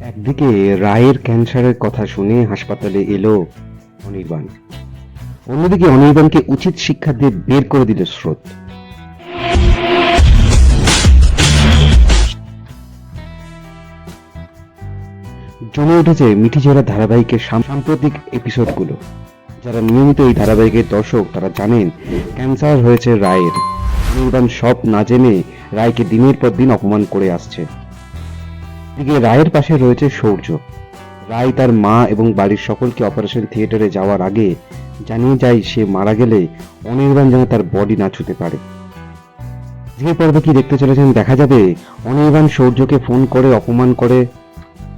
একদিকে রায়ের ক্যান্সারের কথা শুনে হাসপাতালে এলো অনির্বাণ। অন্যদিকে অনির্বাণকে উচিত শিক্ষা দিয়ে বের করে দিল স্রোত। জমে উঠেছে মিঠিঝরা ধারাবাহিকের সাম- সাম্প্রতিক এপিসোডগুলো যারা নিয়মিত এই ধারাবাহিকের দর্শক, তারা জানেন ক্যান্সার হয়েছে রায়ের। অনির্বাণ সব না জেনে রায়কে দিনের পর দিন অপমান করে আসছে। এদিকে রায়ের পাশে রয়েছে সৌর্য। রায় তার মা এবং বাড়ির সকলকে অপারেশন থিয়েটারে যাওয়ার আগে জানিয়ে যায়, সে মারা গেলে অনির্বাণ যেন তার বডি না ছুতে পারে। যে পর্বে কি দেখতে চলেছেন দেখা যাবে। অনির্বাণ সৌর্যকে ফোন করে, অপমান করে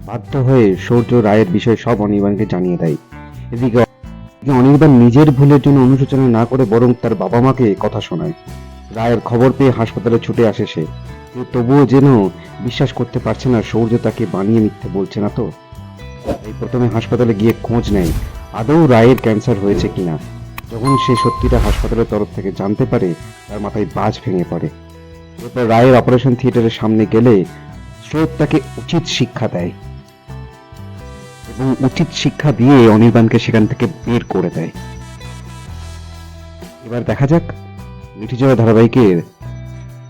বাধ্য হয়ে সৌর্য রায়ের বিষয়ে সব অনির্বাণকে জানিয়ে দেয়। এদিকে অনির্বাণ নিজের ভুলের জন্য অনুশোচনা না করে বরং তার বাবা মাকে কথা শোনায়। রায়ের খবর পেয়ে হাসপাতালে ছুটে আসে সে। তবুও যেন বিশ্বাস করতে পারছে না, সৌর্য তাকে বানিয়ে মিথ্যে বলছে না তো? এই প্রথমে হাসপাতালে গিয়ে খোঁজ নেয়, আদৌ রায়ের ক্যান্সার হয়েছে কিনা? যখন সে সত্যিটা হাসপাতালের তরফ থেকে জানতে পারে, তার মাথায় বাজ ভেঙে পড়ে। এরপর রায়ের অপারেশন থিয়েটারের সামনে গেলে স্রোত তাকে উচিত শিক্ষা দেয়। এবং উচিত শিক্ষা দিয়ে অনির্বাণকে সেখান থেকে বের করে দেয়। এবার দেখা যাক মিঠিজোড়া ধারাবাহিকের